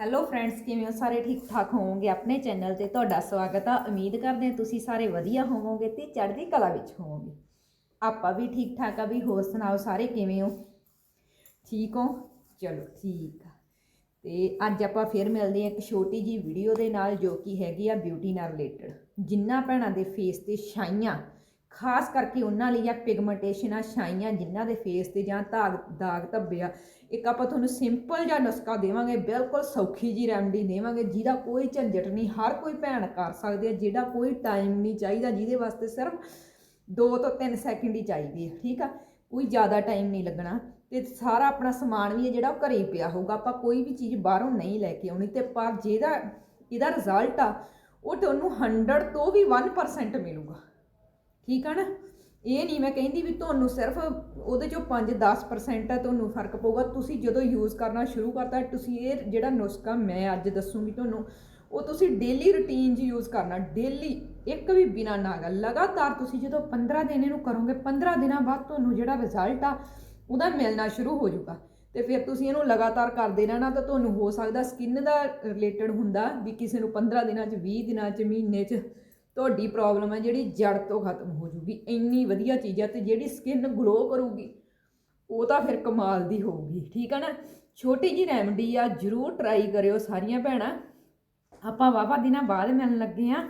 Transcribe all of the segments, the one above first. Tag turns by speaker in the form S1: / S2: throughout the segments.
S1: Hello friends ਕਿਵੇਂ ਹੋ? ਸਾਰੇ ਠੀਕ ਠਾਕ ਹੋਵੋਗੇ? ਆਪਣੇ ਚੈਨਲ ਤੇ ਤੁਹਾਡਾ ਸਵਾਗਤ ਆ। ਉਮੀਦ ਕਰਦੇ ਹਾਂ ਤੁਸੀਂ ਸਾਰੇ ਵਧੀਆ ਹੋਵੋਗੇ ਤੇ ਚੜ੍ਹਦੀ ਕਲਾ ਵਿੱਚ ਹੋਵੋਗੇ। ਆਪਾਂ ਵੀ ਠੀਕ ਠਾਕ ਆ ਵੀ ਹੋਰ ਸੁਣਾਓ ਸਾਰੇ ਕਿਵੇਂ ਹੋ? ਠੀਕ ਹੋ? ਚਲੋ ਠੀਕ ਆ। ਤੇ ਅੱਜ ਆਪਾਂ ਫਿਰ ਮਿਲਦੇ ਹਾਂ ਇੱਕ ਛੋਟੀ ਜੀ ਵੀਡੀਓ ਦੇ ਨਾਲ ਜੋ ਕਿ ਹੈਗੀ ਆ ਬਿਊਟੀ ਨਾਲ ਰਿਲੇਟਡ ਜਿੰਨਾ ਭੈਣਾਂ ਦੇ ਫੇਸ ਤੇ ਛਾਈਆਂ ਖਾਸ ਕਰਕੇ ਉਹਨਾਂ ਲਈ ਆ ਪਿਗਮੈਂਟੇਸ਼ਨ ਆ ਛਾਈਆਂ ਜਿਨ੍ਹਾਂ ਦੇ ਫੇਸ ਤੇ ਜਾਂ ਦਾਗ ਦਾਗ ਧੱਬੇ ਆ। ਇੱਕ ਆਪਾਂ ਤੁਹਾਨੂੰ ਸਿੰਪਲ ਜਿਹਾ ਨੁਸਖਾ ਦੇਵਾਂਗੇ, ਬਿਲਕੁਲ ਸੌਖੀ ਜੀ ਰੈਮਡੀ ਦੇਵਾਂਗੇ, ਜਿਹਦਾ ਕੋਈ ਝੰਜਟ ਨਹੀਂ, ਹਰ ਕੋਈ ਭੈਣ ਕਰ ਸਕਦੀ ਹੈ ਜਿਹਦਾ ਕੋਈ ਟਾਈਮ ਨਹੀਂ ਚਾਹੀਦਾ, ਜਿਹਦੇ ਵਾਸਤੇ ਸਿਰਫ 2 ਤੋਂ 3 ਸੈਕਿੰਡ ਹੀ ਚਾਹੀਦੀ ਹੈ ਠੀਕ ਆ? ਕੋਈ ਜ਼ਿਆਦਾ ਟਾਈਮ ਨਹੀਂ ਲੱਗਣਾ। ਤੇ ਸਾਰਾ ਆਪਣਾ ਸਮਾਨ ਵੀ ਹੈ ਜਿਹੜਾ ਉਹ ਘਰੇ ਹੀ ਪਿਆ ਹੋਊਗਾ, ਆਪਾਂ ਕੋਈ ਵੀ ਚੀਜ਼ ਬਾਹਰੋਂ ਨਹੀਂ ਲੈ ਕੇ ਆਉਣੀ ਤੇ ਪਰ ਜਿਹਦਾ, ਇਹਦਾ ਰਿਜ਼ਲਟ ਆ, ਉਹ ਤੁਹਾਨੂੰ 100 ਤੋਂ ਵੀ 1% ਮਿਲੂਗਾ। ਠੀਕ ਆ ਨਾ? ਇਹ ਨਹੀਂ ਮੈਂ ਕਹਿੰਦੀ ਵੀ ਤੁਹਾਨੂੰ ਸਿਰਫ ਉਹਦੇ ਚੋਂ 5-10% ਹੈ ਤੁਹਾਨੂੰ ਫ਼ਰਕ ਪਊਗਾ। ਤੁਸੀਂ ਜਦੋਂ ਯੂਜ਼ ਕਰਨਾ ਸ਼ੁਰੂ ਕਰਤਾ, ਤੁਸੀਂ ਇਹ ਜਿਹੜਾ ਨੁਸਖਾ ਮੈਂ ਅੱਜ ਦੱਸੂਗੀ ਤੁਹਾਨੂੰ, ਉਹ ਤੁਸੀਂ ਡੇਲੀ ਰੁਟੀਨ 'ਚ ਯੂਜ਼ ਕਰਨਾ। ਡੇਲੀ ਇੱਕ ਵੀ ਬਿਨਾ ਨਾਗਾ, ਲਗਾਤਾਰ ਤੁਸੀਂ ਜਦੋਂ 15 ਦਿਨ ਇਹਨੂੰ ਕਰੋਗੇ 15 ਦਿਨਾਂ ਬਾਅਦ ਤੁਹਾਨੂੰ ਜਿਹੜਾ ਰਿਜ਼ਲਟ ਆ, ਉਹਦਾ ਮਿਲਣਾ ਸ਼ੁਰੂ ਹੋ ਜਾਊਗਾ। ਤੇ ਫਿਰ ਤੁਸੀਂ ਇਹਨੂੰ ਲਗਾਤਾਰ ਕਰਦੇ ਰਹਿਣਾ ਤਾਂ ਤੁਹਾਨੂੰ ਹੋ ਸਕਦਾ ਸਕਿਨ ਦਾ ਰਿਲੇਟਡ ਹੁੰਦਾ ਵੀ ਕਿਸੇ ਨੂੰ 15 ਦਿਨਾਂ 'ਚ 20 ਦਿਨਾਂ 'ਚ, ਮਹੀਨੇ 'ਚ। ਤੁਹਾਡੀ ਪ੍ਰੋਬਲਮ ਹੈ ਜਿਹੜੀ ਜੜ ਤੋਂ ਖਤਮ ਹੋ ਜੂਗੀ। ਇੰਨੀ ਵਧੀਆ ਚੀਜ਼ ਹੈ ਤੇ ਜਿਹੜੀ ਸਕਿਨ ਗਲੋ ਕਰੂਗੀ, ਉਹ ਤਾਂ ਫਿਰ ਕਮਾਲ ਦੀ ਹੋਊਗੀ, ਠੀਕ ਹੈ ਨਾ? ਛੋਟੀ ਜੀ ਰੈਮਡੀ ਆ, ਜਰੂਰ ਟਰਾਈ ਕਰਿਓ ਸਾਰੀਆਂ ਭੈਣਾਂ। ਆਪਾਂ ਵਾਵਾ ਦਿਨਾਂ ਬਾਅਦ ਮਿਲਣ ਲੱਗੇ ਆ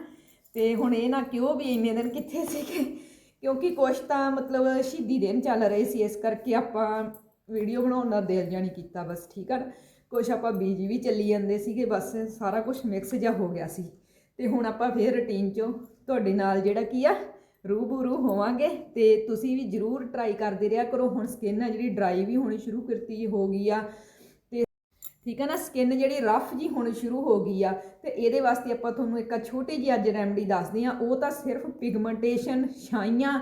S1: ਤੇ ਹੁਣ ਇਹ ਨਾ ਕਿਉਂ ਵੀ ਇੰਨੇ ਦਿਨ ਕਿੱਥੇ ਸੀਗੇ? ਕਿਉਂਕਿ ਕੁਛ ਤਾਂ ਮਤਲਬ ਸ਼ਹੀਦੀ ਦਿਨ ਚੱਲ ਰਹੇ ਸੀ, ਇਸ ਕਰਕੇ ਆਪਾਂ ਵੀਡੀਓ ਬਣਾਉਣ ਦਾ ਦਿਲ ਜਾਣੀ ਕੀਤਾ ਬਸ, ਠੀਕ ਆ ਨਾ? ਕੁਛ ਆਪਾਂ ਬੀਜੀ ਵੀ ਚੱਲੀ ਜਾਂਦੇ ਸੀਗੇ, ਬਸ ਸਾਰਾ ਕੁਝ ਮਿਕਸ ਜਿਹਾ ਹੋ ਗਿਆ ਸੀ। ਤੇ ਹੁਣ ਆਪਾਂ ਫੇਰ ਰੁਟੀਨ ਚੋਂ ਤੁਹਾਡੇ ਨਾਲ ਜਿਹੜਾ ਕੀ ਆ, ਰੂਬਰੂ ਹੋਵਾਂਗੇ ਤੇ ਤੁਸੀਂ ਵੀ ਜਰੂਰ ਟਰਾਈ ਕਰਦੇ ਰਿਹਾ ਕਰੋ। ਹੁਣ ਸਕਿਨ ਆ ਜਿਹੜੀ ਡਰਾਈ ਵੀ ਹੋਣੀ ਸ਼ੁਰੂ ਕਰਤੀ ਹੋ ਗਈ ਆ ਤੇ ਠੀਕ ਹੈ ਨਾ ਸਕਿਨ ਜਿਹੜੀ ਰਫ ਜੀ ਹੋਣੀ ਸ਼ੁਰੂ ਹੋ ਗਈ ਆ ਤੇ ਇਹਦੇ ਵਾਸਤੇ ਆਪਾਂ ਤੁਹਾਨੂੰ ਇੱਕ ਛੋਟੀ ਜਿਹੀ ਅੱਜ ਰੈਮਡੀ ਦੱਸਦੇ ਆ। ਉਹ ਤਾਂ ਸਿਰਫ ਪਿਗਮੈਂਟੇਸ਼ਨ ਛਾਈਆਂ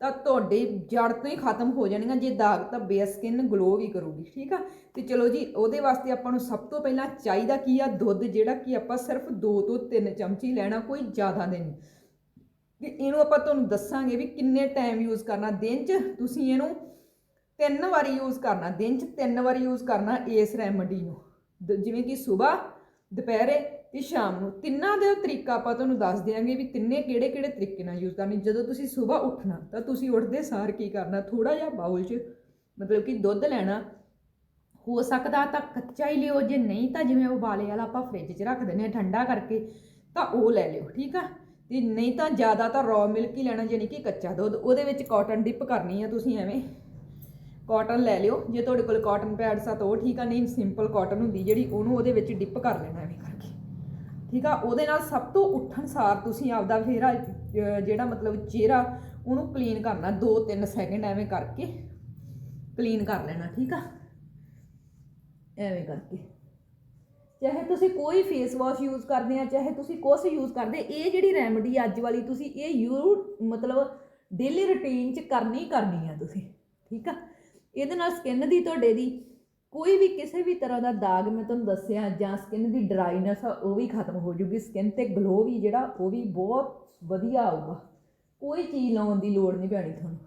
S1: ਤਾਂ ਤੁਹਾਡੇ ਜੜ ਤੋਂ ਹੀ ਖਤਮ ਹੋ ਜਾਣਗੀਆਂ ਜੇ ਦਾਗ ਧੱਬੇ ਸਕਿਨ ਗਲੋ ਵੀ ਕਰੂਗੀ, ਠੀਕ ਆ? ਤੇ ਚਲੋ ਜੀ, ਉਹਦੇ ਵਾਸਤੇ ਆਪਾਂ ਨੂੰ ਸਭ ਤੋਂ ਪਹਿਲਾਂ ਚਾਹੀਦਾ ਕੀ ਆ? ਦੁੱਧ, ਜਿਹੜਾ ਕਿ ਆਪਾਂ ਸਿਰਫ 2 ਤੋਂ 3 ਚਮਚੀ ਲੈਣਾ, ਕੋਈ ਜ਼ਿਆਦਾ ਦੇ ਨਹੀਂ। ਤੇ ਇਹਨੂੰ ਆਪਾਂ ਤੁਹਾਨੂੰ ਦੱਸਾਂਗੇ ਵੀ ਕਿੰਨੇ ਟਾਈਮ ਯੂਜ਼ ਕਰਨਾ, ਦਿਨ 'ਚ ਤੁਸੀਂ ਇਹਨੂੰ ਤਿੰਨ ਵਾਰੀ ਯੂਜ਼ ਕਰਨਾ, ਦਿਨ 'ਚ ਤਿੰਨ ਵਾਰੀ ਯੂਜ਼ ਕਰਨਾ ਇਸ ਰੈਮਡੀ ਨੂੰ। ਦ- ਜਿਵੇਂ ਕਿ ਸਵੇਰ ਦੁਪਹਿਰੇ ਤੇ ਸ਼ਾਮ ਨੂੰ ਤਿੰਨਾਂ ਦਾ ਤਰੀਕਾ ਆਪਾਂ ਤੁਹਾਨੂੰ ਦੱਸ ਦਿਆਂਗੇ ਵੀ ਤਿੰਨੇ ਕਿਹੜੇ ਕਿਹੜੇ ਤਰੀਕੇ ਨਾਲ ਯੂਜ਼ ਕਰਨੀ। ਜਦੋਂ ਤੁਸੀਂ ਸਵੇਰ ਉੱਠਣਾ, ਤਾਂ ਤੁਸੀਂ ਉੱਠਦੇ ਸਾਰ ਕੀ ਕਰਨਾ? ਥੋੜਾ ਜਿਹਾ ਬਾਉਲ 'ਚ ਮਤਲਬ ਕਿ ਦੁੱਧ ਲੈਣਾ। ਹੋ ਸਕਦਾ ਤਾਂ ਕੱਚਾ ਹੀ ਲਿਓ, ਜੇ ਨਹੀਂ ਤਾਂ ਜਿਵੇਂ ਉਬਾਲੇ ਵਾਲਾ ਆਪਾਂ ਫ੍ਰਿਜ 'ਚ ਰੱਖ ਦਿੰਦੇ ਆ ਠੰਡਾ ਕਰਕੇ, ਤਾਂ ਉਹ ਲੈ ਲਿਓ, ਠੀਕ ਆ? ਤੇ ਨਹੀਂ ਤਾਂ ਜ਼ਿਆਦਾ ਤਾਂ ਰॉ ਮਿਲਕ ਹੀ ਲੈਣਾ ਯਾਨੀ ਕਿ ਕੱਚਾ ਦੁੱਧ। ਉਹਦੇ ਵਿੱਚ ਕਾਟਨ ਡਿਪ ਕਰਨੀ ਆ ਤੁਸੀਂ ਐਵੇਂ। ਕਾਟਨ ਲੈ ਲਿਓ, ਜੇ ਤੁਹਾਡੇ ਕੋਲ ਕਾਟਨ ਪੈਡਸ ਆ ਤਾਂ ਉਹ ਠੀਕ ਆ, ਨਹੀਂ ਸਿੰਪਲ ਕਾਟਨ ਹੁੰਦੀ ਜਿਹੜੀ ਉਹਨੂੰ ਉਹਦੇ ਵਿੱਚ ਡਿਪ ਕਰ ਲੈਣਾ ਐਵੇਂ ਕਰਕੇ। ਠੀਕ ਆ? ਉਹਦੇ ਨਾਲ ਸਭ ਤੋਂ ਉੱਠਣ ਸਾਰ ਤੁਸੀਂ ਆਪਦਾ ਫੇਰਾ ਜਿਹੜਾ ਮਤਲਬ ਚਿਹਰਾ, ਉਹਨੂੰ ਕਲੀਨ ਕਰਨਾ 2-3 ਸੈਕਿੰਡ ਐਵੇਂ ਕਰਕੇ ਕਲੀਨ ਕਰ ਲੈਣਾ, ਠੀਕ ਆ? ਐਵੇਂ ਕਰਕੇ। ਚਾਹੇ ਤੁਸੀਂ ਕੋਈ ਫੇਸ ਵਾਸ਼ ਯੂਜ਼ ਕਰਦੇ ਆ, ਚਾਹੇ ਤੁਸੀਂ ਕੁਛ ਯੂਜ਼ ਕਰਦੇ, ਇਹ ਜਿਹੜੀ ਰੈਮਡੀ ਅੱਜ ਵਾਲੀ ਤੁਸੀਂ, ਇਹ ਯੂ ਮਤਲਬ ਡੇਲੀ ਰੁਟੀਨ ਚ ਕਰਨੀ ਕਰਨੀ ਆ ਤੁਸੀਂ, ਠੀਕ ਆ? ਇਹਦੇ ਨਾਲ ਸਕਿਨ ਦੀ, ਤੁਹਾਡੇ ਦੀ ਕੋਈ ਵੀ ਕਿਸੇ ਵੀ ਤਰ੍ਹਾਂ ਦਾ ਦਾਗ ਮੈਂ ਤੁਹਾਨੂੰ ਦੱਸਿਆ, ਜਾਂ ਸਕਿਨ ਦੀ ਡਰਾਈਨੈਸ ਆ, ਉਹ ਵੀ ਖਤਮ ਹੋ ਜੂਗੀ ਸਕਿਨ ਤੇ ਗਲੋ ਵੀ ਜਿਹੜਾ, ਉਹ ਵੀ ਬਹੁਤ ਵਧੀਆ ਆਊਗਾ। ਕੋਈ ਚੀਜ਼ ਲਾਉਣ ਦੀ ਲੋੜ ਨਹੀਂ ਪੈਣੀ ਤੁਹਾਨੂੰ।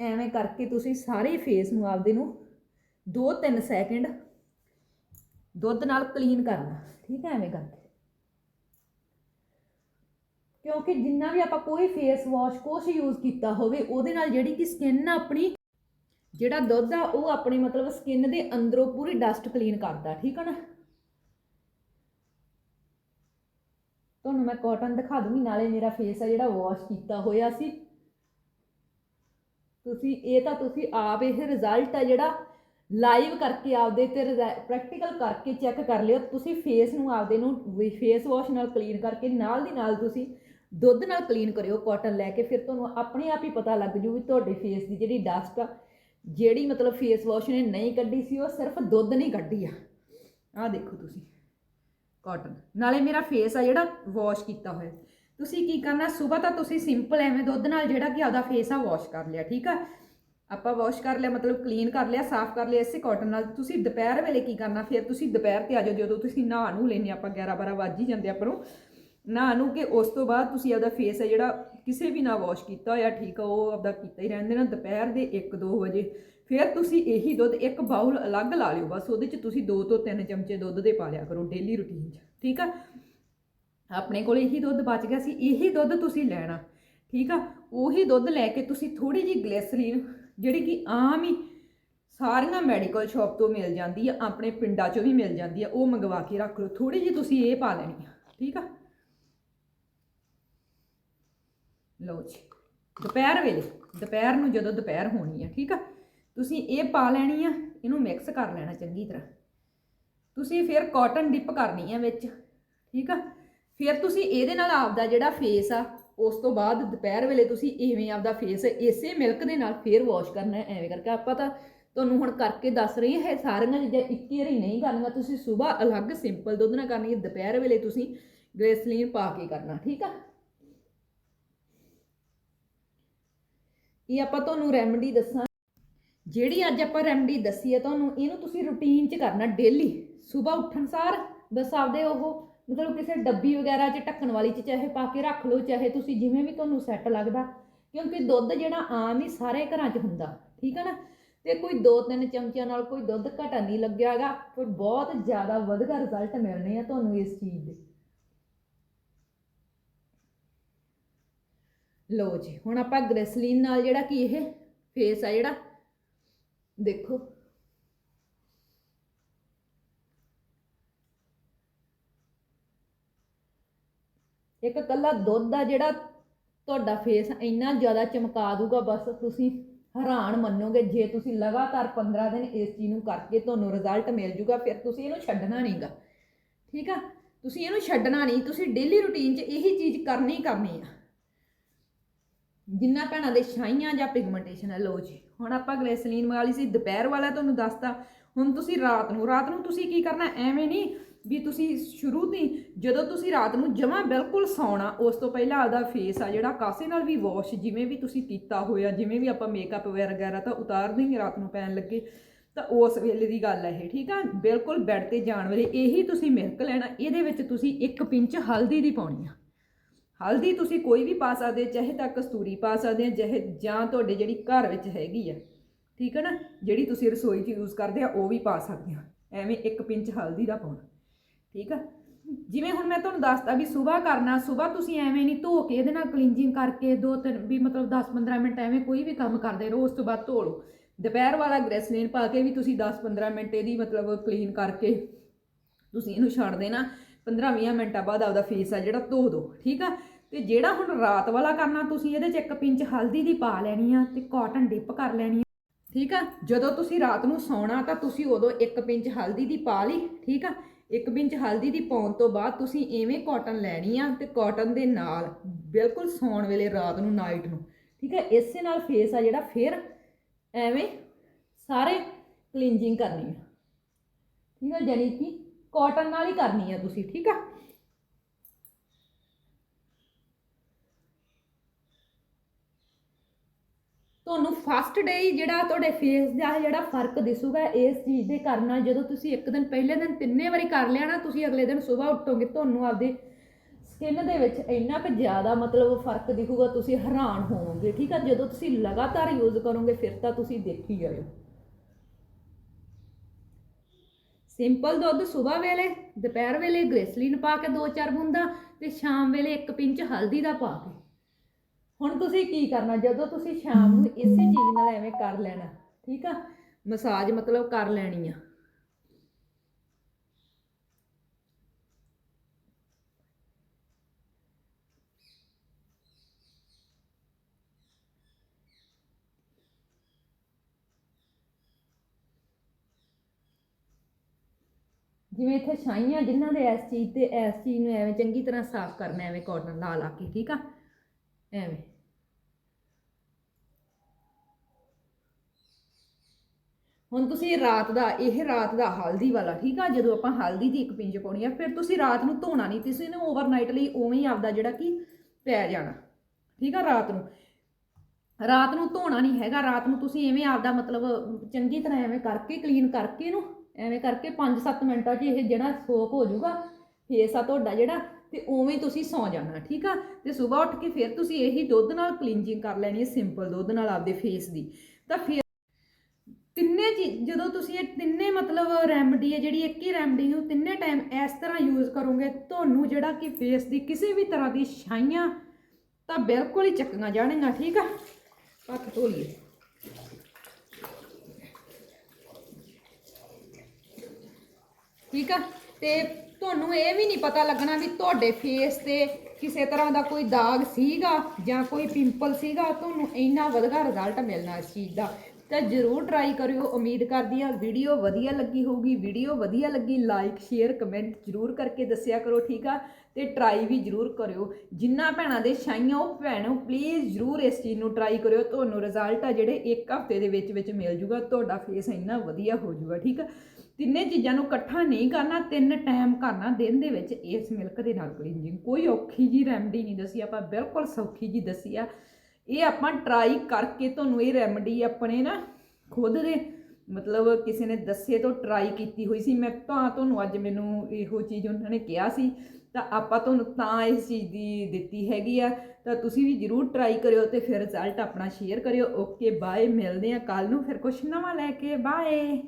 S1: ਐਵੇਂ ਕਰਕੇ ਤੁਸੀਂ ਸਾਰੇ ਫੇਸ ਨੂੰ ਆਪਦੇ ਨੂੰ 2-3 ਸੈਕਿੰਡ ਦੁੱਧ ਨਾਲ ਕਲੀਨ ਕਰਨਾ। ਠੀਕ ਹੈ, ਐਵੇਂ ਕਰਕੇ। ਕਿਉਂਕਿ ਜਿੰਨਾ ਵੀ ਆਪਾਂ ਕੋਈ ਫੇਸ ਵਾਸ਼ ਕੁਛ ਯੂਜ਼ ਕੀਤਾ ਹੋਵੇ, ਉਹਦੇ ਨਾਲ ਜਿਹੜੀ ਕਿ ਸਕਿਨ ਆਪਣੀ, ਜਿਹੜਾ ਦੁੱਧ ਆ, ਉਹ ਆਪਣੀ ਮਤਲਬ ਸਕਿਨ ਦੇ ਅੰਦਰੋਂ ਪੂਰੀ ਡਸਟ ਕਲੀਨ ਕਰਦਾ, ਠੀਕ ਹੈ ਨਾ? ਤੁਹਾਨੂੰ ਮੈਂ ਕਾਟਨ ਦਿਖਾ ਦੂੰਗੀ, ਨਾਲੇ ਮੇਰਾ ਫੇਸ ਆ ਜਿਹੜਾ ਵਾਸ਼ ਕੀਤਾ ਹੋਇਆ ਸੀ। ਤੁਸੀਂ, ਇਹ ਤਾਂ ਤੁਸੀਂ ਆਪ ਇਹ ਰਿਜ਼ਲਟ ਆ ਜਿਹੜਾ ਲਾਈਵ ਕਰਕੇ ਆਪਦੇ ਤੇ ਪ੍ਰੈਕਟੀਕਲ ਕਰਕੇ ਚੈੱਕ ਕਰ ਲਿਓ। ਤੁਸੀਂ ਫੇਸ ਨੂੰ ਆਪਦੇ ਨੂੰ ਫੇਸ ਵਾਸ਼ ਨਾਲ ਕਲੀਨ ਕਰਕੇ ਨਾਲ ਦੀ ਨਾਲ ਤੁਸੀਂ ਦੁੱਧ ਨਾਲ ਕਲੀਨ ਕਰਿਓ ਕਾਟਨ ਲੈ ਕੇ, ਫਿਰ ਤੁਹਾਨੂੰ ਆਪਣੇ ਆਪ ਹੀ ਪਤਾ ਲੱਗ ਜੂ ਵੀ ਤੁਹਾਡੇ ਫੇਸ ਦੀ ਜਿਹੜੀ ਡਸਟ ਆ, ਜਿਹੜੀ ਮਤਲਬ ਫੇਸ ਵਾਸ਼ ਨੇ ਨਹੀਂ ਕੱਢੀ ਸੀ, ਉਹ ਸਿਰਫ ਦੁੱਧ ਨਹੀਂ ਕੱਢੀ ਆ। ਆਹ ਦੇਖੋ ਤੁਸੀਂ ਕਾਟਨ ਨਾਲੇ ਮੇਰਾ ਫੇਸ ਆ ਜਿਹੜਾ ਵਾਸ਼ ਕੀਤਾ ਹੋਇਆ। ਤੁਸੀਂ ਕੀ ਕਰਨਾ, ਸਵੇਰ ਤਾਂ ਤੁਸੀਂ ਸਿੰਪਲ ਐਵੇਂ ਦੁੱਧ ਨਾਲ ਜਿਹੜਾ ਕਿ ਆਪਦਾ ਫੇਸ ਆ ਵਾਸ਼ ਕਰ ਲਿਆ, ਠੀਕ ਆ? ਆਪਾਂ ਵਾਸ਼ ਕਰ ਲਿਆ, ਮਤਲਬ ਕਲੀਨ ਕਰ ਲਿਆ, ਸਾਫ਼ ਕਰ ਲਿਆ, ਇਸੇ ਕਾਟਨ ਨਾਲ। ਤੁਸੀਂ ਦੁਪਹਿਰ ਵੇਲੇ ਕੀ ਕਰਨਾ, ਫਿਰ ਤੁਸੀਂ ਦੁਪਹਿਰ ਤੇ ਆ ਜਾਓ, ਜਦੋਂ ਤੁਸੀਂ ਨਹਾ ਨੂੰ ਲੈਨੇ ਆਪਾਂ 11 12 ਵੱਜ ਹੀ ਜਾਂਦੇ ਆਪਾਂ ਨੂੰ। ਨਹਾ ਨੂੰ ਕਿ ਉਸ ਤੋਂ ਬਾਅਦ ਤੁਸੀਂ ਆਪਦਾ ਫੇਸ ਹੈ ਜਿਹੜਾ ਕਿਸੇ ਵੀ ਨਾ ਵਾਸ਼ ਕੀਤਾ ਹੋਇਆ, ਠੀਕ ਆ, ਉਹ ਆਪਦਾ ਕੀਤਾ ਹੀ ਰਹਿੰਦੇ ਨਾ ਦੁਪਹਿਰ ਦੇ 1-2 ਵਜੇ। ਫਿਰ ਤੁਸੀਂ ਇਹੀ ਦੁੱਧ ਇੱਕ ਬਾਉਲ ਅਲੱਗ ਲਾ ਲਿਓ, ਬਸ ਉਹਦੇ 'ਚ ਤੁਸੀਂ 2 ਤੋਂ 3 ਚਮਚੇ ਦੁੱਧ ਦੇ ਪਾ ਲਿਆ ਕਰੋ ਡੇਲੀ ਰੁਟੀਨ 'ਚ, ਠੀਕ ਆ? ਆਪਣੇ ਕੋਲ ਇਹੀ ਦੁੱਧ ਬਚ ਗਿਆ ਸੀ, ਇਹੀ ਦੁੱਧ ਤੁਸੀਂ ਲੈਣਾ, ਠੀਕ ਆ? ਉਹੀ ਦੁੱਧ ਲੈ ਕੇ ਤੁਸੀਂ ਥੋੜੀ ਜਿਹੀ ਗਲੈਸਰੀਨ ਜਿਹੜੀ ਕਿ ਆਮ ਹੀ ਸਾਰੀਆਂ ਮੈਡੀਕਲ ਸ਼ਾਪ ਤੋਂ ਮਿਲ ਜਾਂਦੀ ਆ, ਆਪਣੇ ਪਿੰਡਾਂ 'ਚੋਂ ਵੀ ਮਿਲ ਜਾਂਦੀ ਆ, ਉਹ ਮੰਗਵਾ ਕੇ ਰੱਖ ਲਓ ਥੋੜੀ ਜਿਹੀ ਤੁਸੀਂ ਇਹ ਪਾ ਲੈਣੀ ਆ, ਠੀਕ ਆ? ਲਓ ਜੀ। ਦੁਪਹਿਰ ਵੇਲੇ, ਦੁਪਹਿਰ ਨੂੰ ਜਦੋਂ ਦੁਪਹਿਰ ਹੋਣੀ ਆ, ਠੀਕ ਆ? ਤੁਸੀਂ ਇਹ ਪਾ ਲੈਣੀ ਆ, ਇਹਨੂੰ ਮਿਕਸ ਕਰ ਲੈਣਾ ਚੰਗੀ ਤਰ੍ਹਾਂ। ਤੁਸੀਂ ਫਿਰ ਕਾਟਨ ਡਿਪ ਕਰਨੀ ਆ ਵਿੱਚ, ਠੀਕ ਆ? ਫਿਰ ਤੁਸੀਂ ਇਹਦੇ ਨਾਲ ਆਪਦਾ ਜਿਹੜਾ ਫੇਸ ਆ, ਉਸ ਤੋਂ ਬਾਅਦ ਦੁਪਹਿਰ ਵੇਲੇ ਤੁਸੀਂ ਇਵੇਂ ਆਪਦਾ ਫੇਸ ਇਸੇ ਮਿਲਕ ਦੇ ਨਾਲ ਫੇਰ ਵਾਸ਼ ਕਰਨਾ ਐਵੇਂ ਕਰਕੇ। ਆਪਾਂ ਤਾਂ ਤੁਹਾਨੂੰ ਹੁਣ ਕਰਕੇ ਦੱਸ ਰਹੀ ਹੈ ਸਾਰੀਆਂ ਚੀਜ਼ਾਂ ਇੱਕ ਹੀ ਵਾਰੀ ਨਹੀਂ ਕਰਨੀਆਂ, ਤੁਸੀਂ ਸਵੇਰ ਅਲੱਗ ਸਿੰਪਲ ਦੁੱਧ ਨਾਲ ਕਰਨੀ ਹੈ ਦੁਪਹਿਰ ਵੇਲੇ ਤੁਸੀਂ ਗ੍ਰੇਸਲੀਨ ਪਾ ਕੇ ਕਰਨਾ, ਠੀਕ ਆ? ਇਹ ਆਪਾਂ ਤੁਹਾਨੂੰ ਰੈਮਡੀ ਦੱਸਾਂ? ਜਿਹੜੀ ਅੱਜ ਆਪਾਂ ਰੈਮਡੀ ਦੱਸੀ ਹੈ ਤੁਹਾਨੂੰ, ਇਹਨੂੰ ਤੁਸੀਂ ਰੁਟੀਨ 'ਚ ਕਰਨਾ ਡੇਲੀ ਸਵੇਰ ਉੱਠਣ ਸਾਰ, ਬਸ ਆਪਦੇ ਉਹ, ਮਤਲਬ ਕਿਸੇ ਡੱਬੀ ਵਗੈਰਾ 'ਚ, ਢੱਕਣ ਵਾਲੀ 'ਚ ਚਾਹੇ ਪਾ ਕੇ ਰੱਖ ਲਓ, ਚਾਹੇ ਤੁਸੀਂ ਜਿਵੇਂ ਵੀ ਤੁਹਾਨੂੰ ਸੈੱਟ ਲੱਗਦਾ। ਕਿਉਂਕਿ ਦੁੱਧ ਜਿਹੜਾ ਆਮ ਹੀ ਸਾਰੇ ਘਰਾਂ 'ਚ ਹੁੰਦਾ, ਠੀਕ ਹੈ ਨਾ? ਤੇ ਕੋਈ 2-3 ਚਮਚਿਆਂ ਨਾਲ ਕੋਈ ਦੁੱਧ ਘਟਾ ਨਹੀਂ ਲੱਗਿਆਗਾ ਕੋਈ ਬਹੁਤ ਜ਼ਿਆਦਾ ਵਧੀਆ ਰਿਜ਼ਲਟ ਮਿਲਣੇ ਆ ਤੁਹਾਨੂੰ ਇਸ ਚੀਜ਼ ਦੇ। ਲਓ ਜੀ, ਹੁਣ ਆਪਾਂ ਗ੍ਰੈਸਲੀਨ ਨਾਲ ਜਿਹੜਾ ਕਿ ਇਹ ਫੇਸ ਆ ਜਿਹੜਾ, ਦੇਖੋ। ਇੱਕ ਕੱਲਾ ਦੁੱਧ ਦਾ ਜਿਹੜਾ ਤੁਹਾਡਾ ਫੇਸ ਇੰਨਾ ਜ਼ਿਆਦਾ ਚਮਕਾ ਦੂਗਾ ਬਸ ਤੁਸੀਂ ਹੈਰਾਨ ਮੰਨੋਗੇ, ਜੇ ਤੁਸੀਂ ਲਗਾਤਾਰ 15 ਦਿਨ ਇਸ ਚੀਜ਼ ਨੂੰ ਕਰਕੇ ਤੁਹਾਨੂੰ ਰਿਜ਼ਲਟ ਮਿਲ ਜੂਗਾ, ਫਿਰ ਤੁਸੀਂ ਇਹਨੂੰ ਛੱਡਣਾ ਨਹੀਂਗਾ। ਠੀਕ ਆ? ਤੁਸੀਂ ਇਹਨੂੰ ਛੱਡਣਾ ਨਹੀਂ, ਤੁਸੀਂ ਡੇਲੀ ਰੁਟੀਨ 'ਚ ਇਹੀ ਚੀਜ਼ ਕਰਨੀ ਕਰਨੀ ਆ। ਜਿੰਨਾ ਭੈਣਾਂ ਦੇ ਛਾਈਆਂ ਜਾਂ ਪਿਗਮੈਂਟੇਸ਼ਨ ਹੈ ਲੋ ਜੀ। ਹੁਣ ਆਪਾਂ ਗਲੈਸਲੀਨ ਵਾਲੀ ਸੀ, ਦੁਪਹਿਰ ਵਾਲਾ ਤੁਹਾਨੂੰ ਦੱਸਤਾ। ਹੁਣ ਤੁਸੀਂ ਰਾਤ ਨੂੰ ਰਾਤ ਨੂੰ ਤੁਸੀਂ ਕੀ ਕਰਨਾ? ਐਵੇਂ ਨਹੀਂ ਵੀ ਤੁਸੀਂ ਸ਼ੁਰੂ ਤੋਂ ਹੀ, ਜਦੋਂ ਤੁਸੀਂ ਰਾਤ ਨੂੰ ਜਮਾਂ ਬਿਲਕੁਲ ਸੌਣਾ, ਉਸ ਤੋਂ ਪਹਿਲਾਂ ਆਪਦਾ ਫੇਸ ਆ ਜਿਹੜਾ, ਕਾਸੇ ਨਾਲ ਵੀ ਵਾਸ਼ ਜਿਵੇਂ ਵੀ ਤੁਸੀਂ ਕੀਤਾ ਹੋਇਆ, ਜਿਵੇਂ ਵੀ ਆਪਾਂ ਮੇਕਅਪ ਵਗੈਰਾ ਤਾਂ ਉਤਾਰ ਦੇਂਗੇ ਰਾਤ ਨੂੰ ਪੈਣ ਲੱਗੇ। ਤਾਂ ਉਸ ਵੇਲੇ ਦੀ ਗੱਲ ਹੈ ਇਹ, ਠੀਕ ਆ? ਬਿਲਕੁਲ ਬੈੱਡ ਤੇ ਜਾਣ ਵੇਲੇ ਇਹੀ ਤੁਸੀਂ ਮਿਲਕ ਲੈਣਾ, ਇਹਦੇ ਵਿੱਚ ਤੁਸੀਂ ਇੱਕ ਪਿੰਚ ਹਲਦੀ ਦੀ ਪਾਉਣੀ ਆ। ਹਲਦੀ ਤੁਸੀਂ ਕੋਈ ਵੀ ਪਾ ਸਕਦੇ ਚਾਹੇ ਤਾਂ ਕਸਤੂਰੀ ਪਾ ਸਕਦੇ ਆ ਚਾਹੇ ਜਾਂ ਤੁਹਾਡੇ ਜਿਹੜੀ ਘਰ ਵਿੱਚ ਹੈਗੀ ਆ, ਠੀਕ ਹੈ ਨਾ? ਜਿਹੜੀ ਤੁਸੀਂ ਰਸੋਈ 'ਚ ਯੂਜ਼ ਕਰਦੇ ਆ, ਉਹ ਵੀ ਪਾ ਸਕਦੇ ਆ। ਐਵੇਂ ਇੱਕ ਪਿੰਚ ਹਲਦੀ ਦਾ ਪਾਉਣਾ, ਠੀਕ ਆ? ਜਿਵੇਂ ਹੁਣ ਮੈਂ ਤੁਹਾਨੂੰ ਦੱਸਤਾ ਵੀ ਸਵੇਰ ਕਰਨਾ, ਸਵੇਰ ਤੁਸੀਂ ਐਵੇਂ ਨਹੀਂ ਧੋ ਕੇ ਇਹਦੇ ਨਾਲ ਕਲੀਨਜਿੰਗ ਕਰਕੇ ਦੋ ਤਿੰਨ, ਵੀ ਮਤਲਬ 10-15 ਮਿੰਟ ਐਵੇਂ ਕੋਈ ਵੀ ਕੰਮ ਕਰਦੇ ਰਹੋ, ਉਸ ਤੋਂ ਬਾਅਦ ਧੋ ਲਓ। ਦੁਪਹਿਰ ਵਾਲਾ ਗ੍ਰੈਸਲੀਨ ਪਾ ਕੇ ਵੀ ਤੁਸੀਂ 10-15 ਮਿੰਟ ਇਹਦੀ ਮਤਲਬ ਕਲੀਨ ਕਰਕੇ ਤੁਸੀਂ ਇਹਨੂੰ ਛੱਡ ਦੇਣਾ। 15-20 ਮਿੰਟਾਂ ਬਾਅਦ ਆਪਦਾ ਫੇਸ ਆ ਜਿਹੜਾ ਧੋ ਦਿਓ ਠੀਕ ਆ? ਤੇ ਜਿਹੜਾ ਹੁਣ ਰਾਤ ਵਾਲਾ ਕਰਨਾ, ਤੁਸੀਂ ਇਹਦੇ 'ਚ ਇੱਕ ਪਿੰਚ ਹਲਦੀ ਦੀ ਪਾ ਲੈਣੀ ਆ ਤੇ ਕਾਟਨ ਡਿਪ ਕਰ ਲੈਣੀ ਆ, ਠੀਕ ਆ? ਜਦੋਂ ਤੁਸੀਂ ਰਾਤ ਨੂੰ ਸੌਣਾ ਤਾਂ ਤੁਸੀਂ ਉਦੋਂ ਇੱਕ ਪਿੰਚ ਹਲਦੀ ਦੀ ਪਾ ਲਈ, ਠੀਕ ਆ? ਇੱਕ ਪਿੰਚ ਹਲਦੀ ਦੀ ਪਾਉਣ ਤੋਂ ਬਾਅਦ ਤੁਸੀਂ ਐਵੇਂ ਕਾਟਨ ਲੈਣੀ ਆ ਤੇ ਕਾਟਨ ਦੇ ਨਾਲ ਬਿਲਕੁਲ ਸੌਣ ਵੇਲੇ ਰਾਤ ਨੂੰ ਨਾਈਟ ਨੂੰ, ਠੀਕ ਹੈ ਇਸੇ ਨਾਲ ਫੇਸ ਆ ਜਿਹੜਾ, ਫਿਰ ਐਵੇਂ ਸਾਰੇ ਕਲੀਨਜਿੰਗ ਕਰਨੀ ਆ। ਠੀਕ ਹੈ ਜਾਨੀ ਕਿ ਕਾਟਨ ਨਾਲ ਹੀ ਕਰਨੀ ਆ ਤੁਸੀਂ, ਠੀਕ ਆ? ਤੁਹਾਨੂੰ ਫਸਟ ਡੇ ਹੀ ਜਿਹੜਾ ਤੁਹਾਡੇ ਫੇਸ ਦਾ ਜਿਹੜਾ ਫ਼ਰਕ ਦਿਸੂਗਾ ਇਸ ਚੀਜ਼ ਦੇ ਕਰਨਾ ਜਦੋਂ ਤੁਸੀਂ ਇੱਕ ਦਿਨ ਪਹਿਲੇ ਦਿਨ ਤਿੰਨੇ ਵਾਰੀ ਕਰ ਲਿਆ ਨਾ, ਤੁਸੀਂ ਅਗਲੇ ਦਿਨ ਸਵੇਰ ਉੱਠੋਗੇ, ਤੁਹਾਨੂੰ ਆਪਦੇ ਸਕਿਨ ਦੇ ਵਿੱਚ ਇੰਨਾ ਕੁ ਜ਼ਿਆਦਾ ਮਤਲਬ ਫ਼ਰਕ ਦਿਖੂਗਾ, ਤੁਸੀਂ ਹੈਰਾਨ ਹੋਵੋਗੇ, ਠੀਕ ਆ? ਜਦੋਂ ਤੁਸੀਂ ਲਗਾਤਾਰ ਯੂਜ਼ ਕਰੋਗੇ, ਫਿਰ ਤਾਂ ਤੁਸੀਂ ਦੇਖੀ ਜਾਇਓ। ਸਿੰਪਲ ਦੁੱਧ ਸਵੇਰ ਵੇਲੇ, ਦੁਪਹਿਰ ਵੇਲੇ ਗ੍ਰੇਸਲੀਨ ਪਾ ਕੇ ਦੋ ਚਾਰ ਬੂੰਦਾਂ ਤੇ ਸ਼ਾਮ ਵੇਲੇ ਇੱਕ ਪਿੰਚ ਹਲਦੀ ਦਾ ਪਾ ਕੇ। ਹੁਣ ਤੁਸੀਂ ਕੀ ਕਰਨਾ? ਜਦੋਂ ਤੁਸੀਂ ਸ਼ਾਮ ਨੂੰ ਇਸੇ ਚੀਜ਼ ਨਾਲ ਐਵੇਂ ਕਰ ਲੈਣਾ, ਠੀਕ ਆ? ਮਸਾਜ ਮਤਲਬ ਕਰ ਲੈਣੀ ਆ। ਜਿਵੇਂ ਇੱਥੇ ਛਾਈਆਂ ਜਿਨ੍ਹਾਂ ਦੇ ਇਸ ਚੀਜ਼ ਤੇ, ਇਸ ਚੀਜ਼ ਨੂੰ ਐਵੇਂ ਚੰਗੀ ਤਰ੍ਹਾਂ ਸਾਫ਼ ਕਰਨਾ, ਐਵੇਂ ਕਾਟਨ ਲਾ ਲਾ ਕੇ, ਠੀਕ ਆ? ਐਵੇਂ। ਹੁਣ ਤੁਸੀਂ ਰਾਤ ਦਾ, ਇਹ ਰਾਤ ਦਾ ਹਲਦੀ ਵਾਲਾ, ਠੀਕ ਆ? ਜਦੋਂ ਆਪਾਂ ਹਲਦੀ ਦੀ ਇੱਕ ਪਿੰਜ ਪਾਉਣੀ ਆ, ਫਿਰ ਤੁਸੀਂ ਰਾਤ ਨੂੰ ਧੋਣਾ ਨਹੀਂ, ਤੁਸੀਂ ਇਹਨੂੰ ਓਵਰਨਾਈਟ ਲਈ ਉਵੇਂ ਹੀ ਆਪਦਾ ਜਿਹੜਾ ਕਿ ਪੈ ਜਾਣਾ, ਠੀਕ ਆ, ਰਾਤ ਨੂੰ। ਰਾਤ ਨੂੰ ਧੋਣਾ ਨਹੀਂ ਹੈਗਾ, ਰਾਤ ਨੂੰ ਤੁਸੀਂ ਐਵੇਂ ਆਪਦਾ ਮਤਲਬ ਚੰਗੀ ਤਰ੍ਹਾਂ ਐਵੇਂ ਕਰਕੇ ਕਲੀਨ ਕਰਕੇ ਇਹਨੂੰ ਐਵੇਂ ਕਰਕੇ 5-7 ਮਿੰਟਾਂ 'ਚ ਇਹ ਜਿਹੜਾ ਸੋਕ ਹੋ ਜਾਊਗਾ, ਫੇਸ ਆ ਤੁਹਾਡਾ ਜਿਹੜਾ, ਤੇ ਉਵੇਂ ਤੁਸੀਂ ਸੌਂ ਜਾਣਾ, ਠੀਕ ਆ? ਤੇ ਸਵੇਰ ਉੱਠ ਕੇ ਫਿਰ ਤੁਸੀਂ ਇਹੀ ਦੁੱਧ ਨਾਲ ਕਲੀਨਜਿੰਗ ਕਰ ਲੈਣੀ ਹੈ ਸਿੰਪਲ ਦੁੱਧ ਨਾਲ ਆਪਦੇ ਫੇਸ ਦੀ। ਤਾਂ ਫਿਰ ਤਿੰਨੇ ਚੀਜ਼ ਜਦੋਂ ਤੁਸੀਂ ਇਹ ਤਿੰਨੇ ਮਤਲਬ ਰੈਮਡੀ ਹੈ, ਜਿਹੜੀ ਇੱਕ ਹੀ ਰੈਮਡੀ ਨੂੰ ਤਿੰਨੇ ਟਾਈਮ ਇਸ ਤਰ੍ਹਾਂ ਯੂਜ਼ ਕਰੋਗੇ, ਤੁਹਾਨੂੰ ਜਿਹੜਾ ਕਿ ਫੇਸ ਦੀ ਕਿਸੇ ਵੀ ਤਰ੍ਹਾਂ ਦੀ ਛਾਈਆਂ ਤਾਂ ਬਿਲਕੁਲ ਹੀ ਚੱਕੀਆਂ ਜਾਣਗੀਆਂ, ਠੀਕ ਆ? ਹੱਥ ਧੋ ਲਈਏ ਠੀਕ ਆ? ਤੇ ਤੁਹਾਨੂੰ ਇਹ ਵੀ ਨਹੀਂ ਪਤਾ ਲੱਗਣਾ ਵੀ ਤੁਹਾਡੇ ਫੇਸ ਤੇ ਕਿਸੇ ਤਰ੍ਹਾਂ ਦਾ ਕੋਈ ਦਾਗ ਸੀਗਾ ਜਾਂ ਕੋਈ ਪਿੰਪਲ ਸੀਗਾ, ਤੁਹਾਨੂੰ ਇੰਨਾ ਵਧੀਆ ਰਿਜ਼ਲਟ ਮਿਲਣਾ ਇਸ ਚੀਜ਼ ਦਾ। ਤਾਂ ਜਰੂਰ ਟਰਾਈ ਕਰਿਓ, ਉਮੀਦ ਕਰਦੀ ਆ ਵੀਡੀਓ ਵਧੀਆ ਲੱਗੀ ਹੋਊਗੀ। ਵੀਡੀਓ ਵਧੀਆ ਲੱਗੀ ਲਾਈਕ ਸ਼ੇਅਰ ਕਮੈਂਟ ਜਰੂਰ ਕਰਕੇ ਦੱਸਿਆ ਕਰੋ, ਠੀਕ ਆ? ਤੇ ਟਰਾਈ ਵੀ ਜਰੂਰ ਕਰਿਓ। ਜਿੰਨਾ ਭੈਣਾਂ ਦੇ ਛਾਈਆਂ ਉਹ ਭੈਣੋ ਪਲੀਜ਼ ਜਰੂਰ ਇਸ ਚੀਜ਼ ਨੂੰ ਟਰਾਈ ਕਰਿਓ। ਤੁਹਾਨੂੰ ਰਿਜ਼ਲਟ ਆ ਜਿਹੜੇ ਇੱਕ ਹਫ਼ਤੇ ਦੇ ਵਿੱਚ ਵਿੱਚ ਮਿਲ ਜੂਗਾ, ਤੁਹਾਡਾ ਫੇਸ ਇੰਨਾ ਵਧੀਆ ਹੋ ਜੂਗਾ, ਠੀਕ ਆ? ਤਿੰਨੇ ਚੀਜ਼ਾਂ ਨੂੰ ਇਕੱਠਾ ਨਹੀਂ ਕਰਨਾ, ਤਿੰਨ ਟਾਈਮ ਕਰਨਾ, ਦਿਨ ਦੇ ਵਿੱਚ ਇਸ ਮਿਲਕ ਦੇ ਨਾਲ ਕਲੀਨਜਿੰਗ ਕੋਈ ਔਖੀ ਜੀ ਰੈਮਡੀ ਨਹੀਂ ਦੱਸੀ, ਆਪਾਂ ਬਿਲਕੁਲ ਸੌਖੀ ਜੀ ਦੱਸੀ ਆ। ਇਹ ਆਪਾਂ ਟਰਾਈ ਕਰਕੇ ਤੁਹਾਨੂੰ ਇਹ ਰੈਮਡੀ ਆਪਣੇ ਨਾ ਖੁਦ ਦੇ ਮਤਲਬ ਕਿਸੇ ਨੇ ਦੱਸੇ ਤੋਂ ਟਰਾਈ ਕੀਤੀ ਹੋਈ ਸੀ। ਮੈਂ ਤਾਂ ਤੁਹਾਨੂੰ ਅੱਜ ਮੈਨੂੰ ਇਹੋ ਚੀਜ਼ ਉਹਨਾਂ ਨੇ ਕਿਹਾ ਸੀ, ਤਾਂ ਆਪਾਂ ਤੁਹਾਨੂੰ ਤਾਂ ਇਸ ਚੀਜ਼ ਦੀ ਦਿੱਤੀ ਹੈਗੀ ਆ। ਤਾਂ ਤੁਸੀਂ ਵੀ ਜਰੂਰ ਟਰਾਈ ਕਰਿਓ ਤੇ ਫਿਰ ਰਿਜ਼ਲਟ ਆਪਣਾ ਸ਼ੇਅਰ ਕਰਿਓ। ਓਕੇ ਬਾਏ ਮਿਲਦੇ ਆ ਕੱਲ ਨੂੰ। ਫਿਰ ਕੁਝ ਨਵਾਂ ਲੈ ਕੇ ਬਾਏ